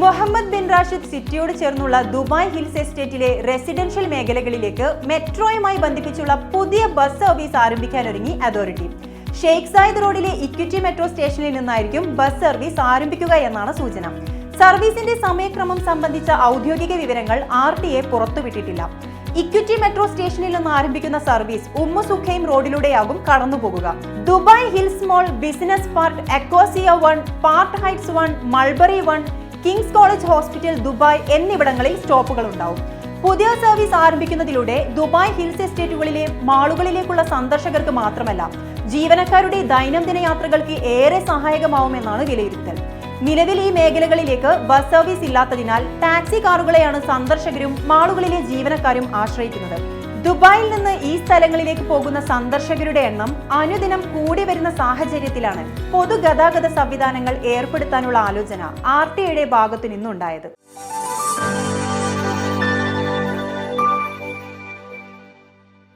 Muhammad bin Rashid സിറ്റിയോട് ചേർന്നുള്ള Dubai hills എസ്റ്റേറ്റിലെ residential മേഖലകളിലേക്ക് മെട്രോയുമായി ബന്ധിപ്പിച്ചുള്ള പുതിയ ബസ് സർവീസ് ആരംഭിക്കാനൊരുങ്ങി അതോറിറ്റി. ഷെയ്ഖ് സായിദ് റോഡിലെ ഇക്വിറ്റി മെട്രോ സ്റ്റേഷനിൽ നിന്നായിരിക്കും ബസ് സർവീസ് ആരംഭിക്കുക എന്നാണ് സൂചന. സർവീസിന്റെ സമയക്രമം സംബന്ധിച്ച ഔദ്യോഗിക വിവരങ്ങൾ ആർ ടി എ പുറത്തുവിട്ടിട്ടില്ല. ഇക്വിറ്റി മെട്രോ സ്റ്റേഷനിൽ നിന്ന് ആരംഭിക്കുന്ന സർവീസ് ഉമ്മു സുഖൈം റോഡിലൂടെയാകും കടന്നുപോകുക. Dubai Hills Mall Business Park Acacia One Park Heights One Mulberry One King's College Hospital Dubai എന്നിവിടങ്ങളിൽ സ്റ്റോപ്പുകൾ ഉണ്ടാവും പുതിയ സർവീസ് ആരംഭിക്കുന്നതിലൂടെ ദുബായ് ഹിൽസ് എസ്റ്റേറ്റുകളിലെ മാളുകളിലേക്കുള്ള സന്ദർശകർക്ക് മാത്രമല്ല ജീവനക്കാരുടെ ദൈനംദിന യാത്രകൾക്ക് ഏറെ സഹായകമാവുമെന്നാണ് വിലയിരുത്തൽ. നിലവിൽ ഈ മേഖലകളിലേക്ക് ബസ് സർവീസ് ഇല്ലാത്തതിനാൽ ടാക്സി കാറുകളെയാണ് സന്ദർശകരും മാളുകളിലെ ജീവനക്കാരും ആശ്രയിക്കുന്നത്. ദുബായിൽ നിന്ന് ഈ സ്ഥലങ്ങളിലേക്ക് പോകുന്ന സന്ദർശകരുടെ എണ്ണം അനുദിനം കൂടി വരുന്ന സാഹചര്യത്തിലാണ് പൊതുഗതാഗത സംവിധാനങ്ങൾ ഏർപ്പെടുത്താനുള്ള ആലോചന ആർ ടി ഭാഗത്തു നിന്നുണ്ടായത്.